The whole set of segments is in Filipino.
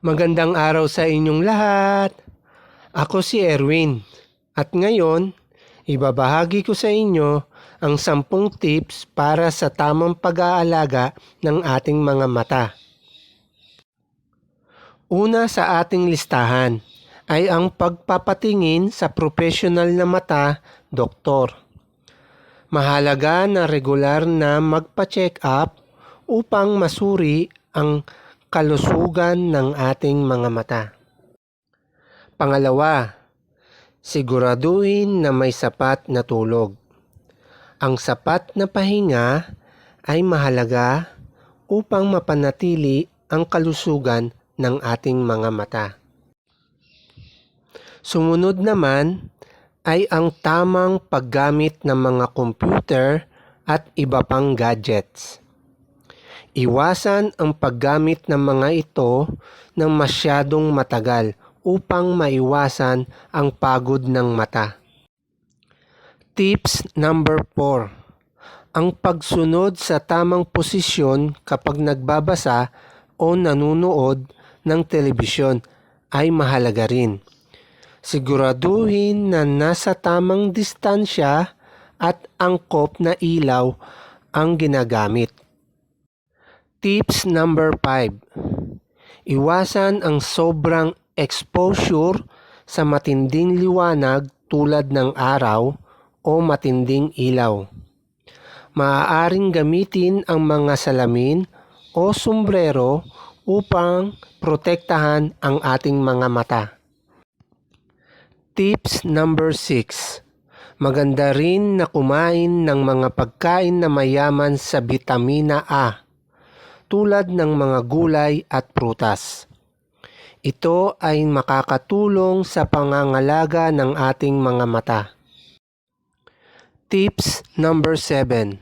Magandang araw sa inyong lahat. Ako si Erwin at ngayon ibabahagi ko sa inyo ang 10 tips para sa tamang pag-aalaga ng ating mga mata. Una sa ating listahan ay ang pagpapatingin sa professional na mata, doktor. Mahalaga na regular na magpa-check up upang masuri ang kalusugan ng ating mga mata. Pangalawa, siguraduhin na may sapat na tulog. Ang sapat na pahinga ay mahalaga upang mapanatili ang kalusugan ng ating mga mata. Sumunod naman ay ang tamang paggamit ng mga computer at iba pang gadgets. Iwasan ang paggamit ng mga ito ng masyadong matagal upang maiwasan ang pagod ng mata. Tips number 4. Ang pagsunod sa tamang posisyon kapag nagbabasa o nanunood ng telebisyon ay mahalaga rin. Siguraduhin na nasa tamang distansya at angkop na ilaw ang ginagamit. Tips number 5. Iwasan ang sobrang exposure sa matinding liwanag tulad ng araw o matinding ilaw. Maaaring gamitin ang mga salamin o sombrero upang protektahan ang ating mga mata. Tips number 6. Maganda rin na kumain ng mga pagkain na mayaman sa bitamina A tulad ng mga gulay at prutas. Ito ay makakatulong sa pangangalaga ng ating mga mata. Tips number 7.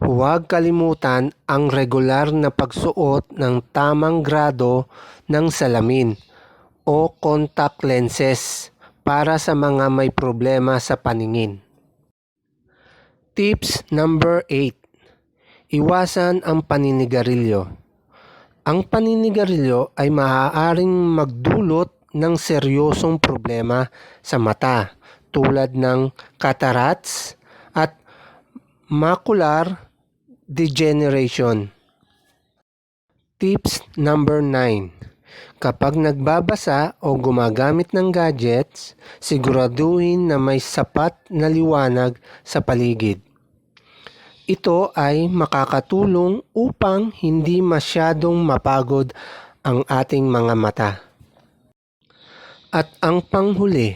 Huwag kalimutan ang regular na pagsuot ng tamang grado ng salamin o contact lenses para sa mga may problema sa paningin. Tips number 8. Iwasan ang paninigarilyo. Ang paninigarilyo ay maaaring magdulot ng seryosong problema sa mata tulad ng cataracts at macular degeneration. Tips number 9. Kapag nagbabasa o gumagamit ng gadgets, siguraduhin na may sapat na liwanag sa paligid. Ito ay makakatulong upang hindi masyadong mapagod ang ating mga mata. At ang panghuli,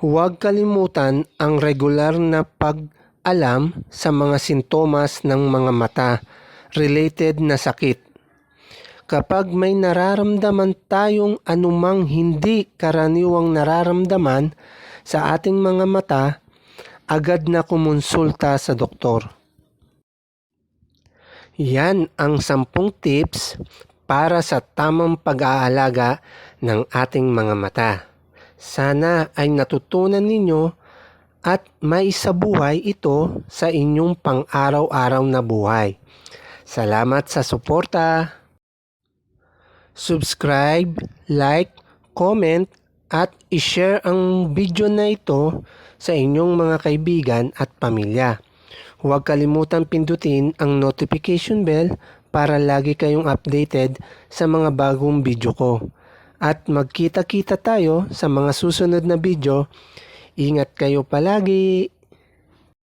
huwag kalimutan ang regular na pag-alam sa mga sintomas ng mga mata related na sakit. Kapag may nararamdaman tayong anumang hindi karaniwang nararamdaman sa ating mga mata, agad na kumonsulta sa doktor. Yan ang sampung tips para sa tamang pag-aalaga ng ating mga mata. Sana ay natutunan ninyo at maisabuhay ito sa inyong pang-araw-araw na buhay. Salamat sa suporta. Subscribe, like, comment at i-share ang video na ito sa inyong mga kaibigan at pamilya. Huwag kalimutan pindutin ang notification bell para lagi kayong updated sa mga bagong video ko. At magkita-kita tayo sa mga susunod na video. Ingat kayo palagi!